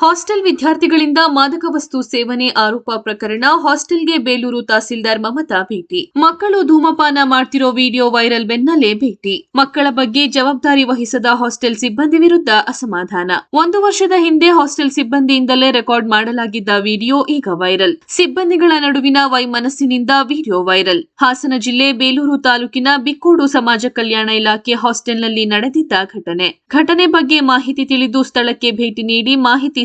Hostel ವಿದ್ಯಾರ್ಥಿಗಳಿಂದ ಮಾದಕ ವಸ್ತು ಸೇವನೆ ಆರೋಪ ಪ್ರಕರಣ ಹಾಸ್ಟೆಲ್ಗೆ ಬೇಲೂರು ತಹಸೀಲ್ದಾರ್ ಮಮತಾ ಭೇಟಿ. ಮಕ್ಕಳು ಧೂಮಪಾನ ಮಾಡ್ತಿರೋ ವಿಡಿಯೋ ವೈರಲ್ ಬೆನ್ನಲ್ಲೇ ಭೇಟಿ. ಮಕ್ಕಳ ಬಗ್ಗೆ ಜವಾಬ್ದಾರಿ ವಹಿಸದ ಹಾಸ್ಟೆಲ್ ಸಿಬ್ಬಂದಿ ವಿರುದ್ಧ ಅಸಮಾಧಾನ. ಒಂದು ವರ್ಷದ ಹಿಂದೆ ಹಾಸ್ಟೆಲ್ ಸಿಬ್ಬಂದಿಯಿಂದಲೇ ರೆಕಾರ್ಡ್ ಮಾಡಲಾಗಿದ್ದ ವಿಡಿಯೋ ಈಗ ವೈರಲ್. ಸಿಬ್ಬಂದಿಗಳ ನಡುವಿನ ವೈಮನಸ್ಸಿನಿಂದ ವಿಡಿಯೋ ವೈರಲ್. ಹಾಸನ ಜಿಲ್ಲೆ ಬೇಲೂರು ತಾಲೂಕಿನ ಬಿಕ್ಕೋಡು ಸಮಾಜ ಕಲ್ಯಾಣ ಇಲಾಖೆ ಹಾಸ್ಟೆಲ್ನಲ್ಲಿ ನಡೆದಿದ್ದ ಘಟನೆ. ಘಟನೆ ಬಗ್ಗೆ ಮಾಹಿತಿ ತಿಳಿದು ಸ್ಥಳಕ್ಕೆ ಭೇಟಿ ನೀಡಿ ಮಾಹಿತಿ